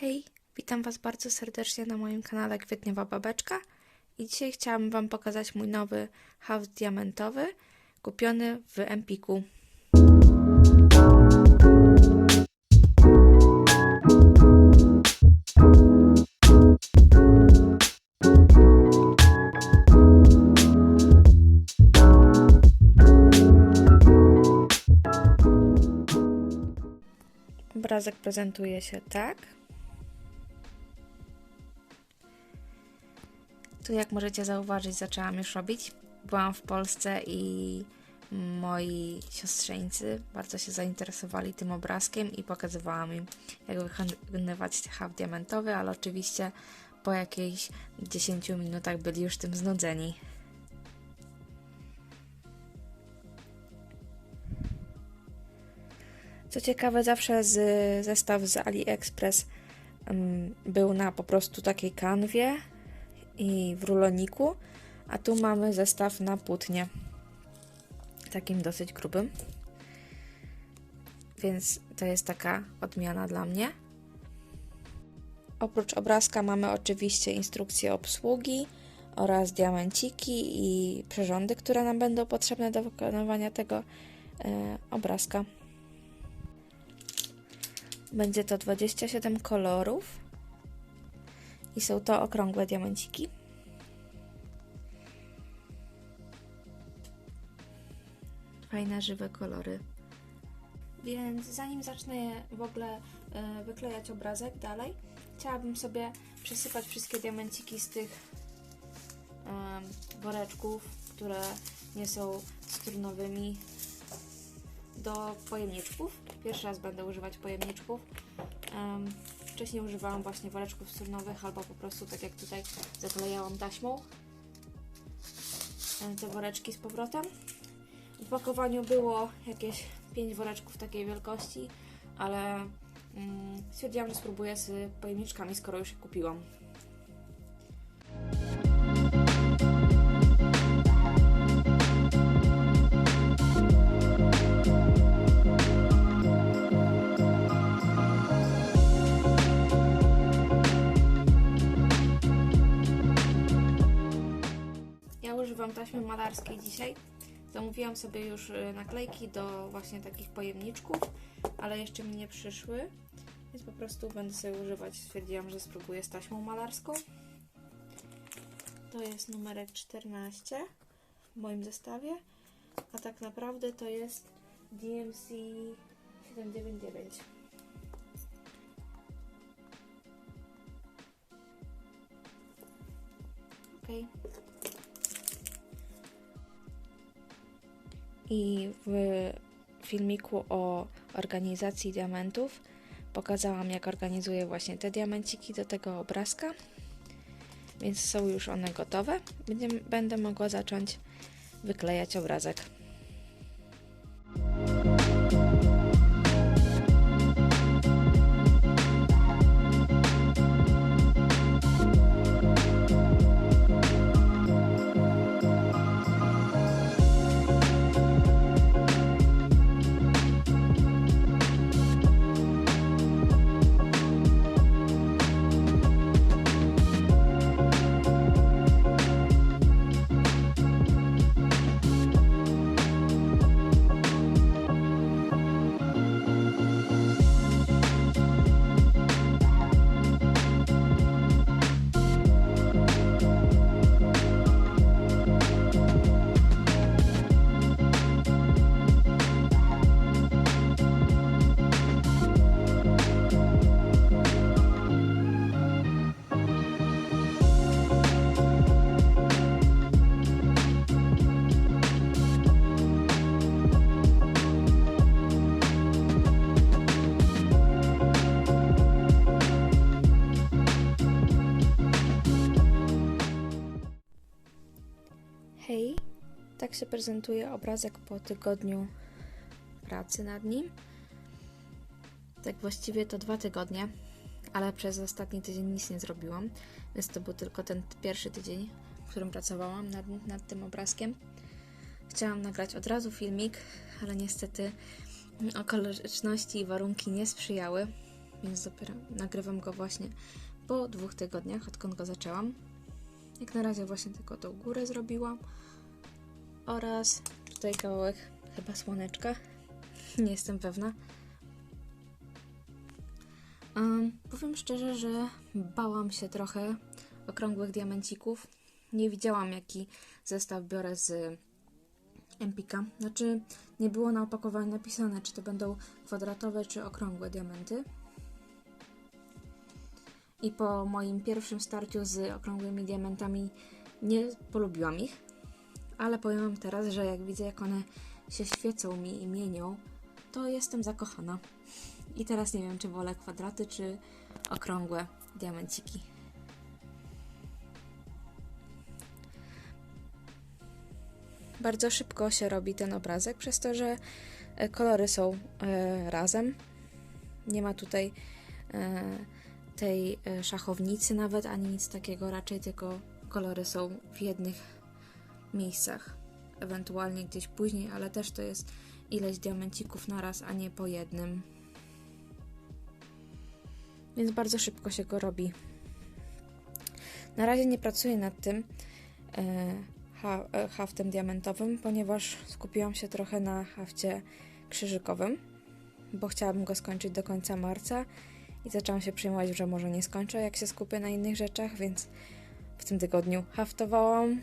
Hej, witam Was bardzo serdecznie na moim kanale Kwietniowa Babeczka i dzisiaj chciałam Wam pokazać mój nowy haft diamentowy kupiony w Empiku. Obrazek prezentuje się tak. Tu, jak możecie zauważyć, zaczęłam już robić. Byłam w Polsce i moi siostrzeńcy bardzo się zainteresowali tym obrazkiem i pokazywałam im, jak wykonywać haft diamentowy, ale oczywiście po jakichś 10 minutach byli już tym znudzeni. Co ciekawe, zawsze z, zestaw z AliExpress um, był na po prostu takiej kanwie i w ruloniku, a tu mamy zestaw na płótnie, takim dosyć grubym. Więc to jest taka odmiana dla mnie. Oprócz obrazka mamy oczywiście instrukcję obsługi oraz diamenciki i przyrządy, które nam będą potrzebne do wykonywania tego e, obrazka. Będzie to 27 kolorów i są to okrągłe diamenciki. Fajne, żywe kolory. Więc zanim zacznę w ogóle e, wyklejać obrazek dalej, chciałabym sobie przesypać wszystkie diamenciki z tych woreczków, które nie są strunowymi do pojemniczków. Pierwszy raz będę używać pojemniczków. Wcześniej używałam właśnie woreczków strunowych albo po prostu tak jak tutaj zaklejałam taśmą te woreczki z powrotem. W pakowaniu było jakieś 5 woreczków takiej wielkości, ale um, stwierdziłam, że spróbuję z pojemniczkami, skoro już je kupiłam. Używam taśmy malarskiej dzisiaj. Zamówiłam sobie już y, naklejki do właśnie takich pojemniczków, ale jeszcze mi nie przyszły, więc po prostu będę sobie używać. Stwierdziłam, że spróbuję z taśmą malarską. To jest numerek 14 w moim zestawie, a tak naprawdę to jest DMC 799. Okay. I w filmiku o organizacji diamentów pokazałam, jak organizuję właśnie te diamenciki do tego obrazka. Więc są już one gotowe. Będę, będę mogła zacząć wyklejać obrazek. Hej, tak się prezentuje obrazek po tygodniu pracy nad nim. Tak właściwie to dwa tygodnie, ale przez ostatni tydzień nic nie zrobiłam, więc to był tylko ten pierwszy tydzień, w którym pracowałam nad, nad tym obrazkiem. Chciałam nagrać od razu filmik, ale niestety okoliczności i warunki nie sprzyjały. więc dopiero nagrywam go właśnie po dwóch tygodniach, odkąd go zaczęłam. Jak na razie właśnie tylko tą górę zrobiłam oraz tutaj kawałek chyba słoneczka, nie jestem pewna. Um, powiem szczerze, że bałam się trochę okrągłych diamencików. Nie widziałam, jaki zestaw biorę z Empika. Znaczy, nie było na opakowaniu napisane, czy to będą kwadratowe, czy okrągłe diamenty. I po moim pierwszym starciu z okrągłymi diamentami nie polubiłam ich. Ale powiem Wam teraz, że jak widzę, jak one się świecą mi i mienią, to jestem zakochana. I teraz nie wiem, czy wolę kwadraty, czy okrągłe diamenciki. Bardzo szybko się robi ten obrazek, przez to, że e, kolory są e, razem. Nie ma tutaj e, tej e, szachownicy nawet, ani nic takiego, raczej tylko kolory są w jednych miejscach, ewentualnie gdzieś później, ale też to jest ileś diamencików naraz, a nie po jednym. Więc bardzo szybko się go robi. Na razie nie pracuję nad tym e, e, haftem diamentowym, ponieważ skupiłam się trochę na hafcie krzyżykowym, bo chciałabym go skończyć do końca marca i zaczęłam się przejmować, że może nie skończę, jak się skupię na innych rzeczach, więc w tym tygodniu haftowałam.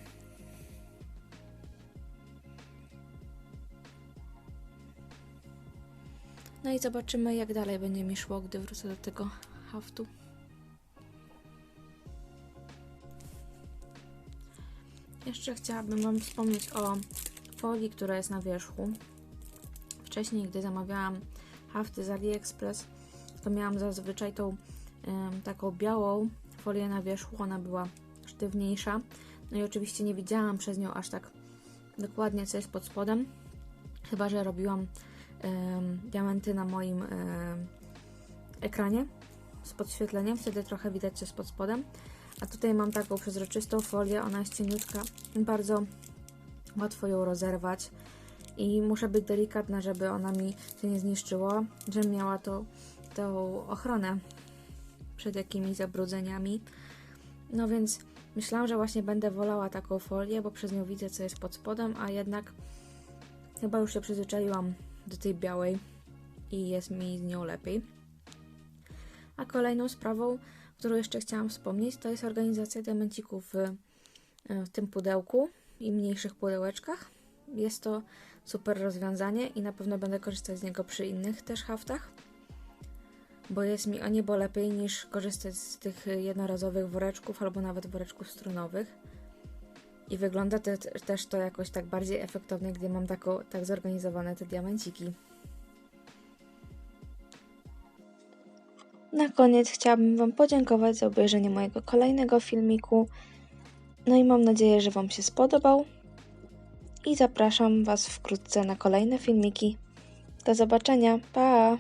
No i zobaczymy, jak dalej będzie mi szło, gdy wrócę do tego haftu. Jeszcze chciałabym Wam wspomnieć o folii, która jest na wierzchu. Wcześniej, gdy zamawiałam hafty z AliExpress, to miałam zazwyczaj tą taką białą folię na wierzchu. Ona była sztywniejsza. No i oczywiście nie widziałam przez nią aż tak dokładnie, co jest pod spodem. Chyba, że robiłam diamenty na moim ekranie z podświetleniem, wtedy trochę widać co jest pod spodem. A tutaj mam taką przezroczystą folię, ona jest cieniutka, bardzo łatwo ją rozerwać i muszę być delikatna, żeby ona mi się nie zniszczyła, żebym miała to, tą ochronę przed jakimiś zabrudzeniami. No więc myślałam, że właśnie będę wolała taką folię, bo przez nią widzę co jest pod spodem, a jednak chyba już się przyzwyczaiłam do tej białej i jest mi z nią lepiej. A kolejną sprawą, którą jeszcze chciałam wspomnieć, to jest organizacja diamencików w, w tym pudełku i mniejszych pudełeczkach. Jest to super rozwiązanie i na pewno będę korzystać z niego przy innych też haftach, bo jest mi o niebo lepiej niż korzystać z tych jednorazowych woreczków albo nawet woreczków strunowych. I wygląda te, też to jakoś tak bardziej efektownie, gdy mam taką, tak zorganizowane te diamenciki. Na koniec chciałabym Wam podziękować za obejrzenie mojego kolejnego filmiku. No i mam nadzieję, że Wam się spodobał. I zapraszam Was wkrótce na kolejne filmiki. Do zobaczenia. Pa!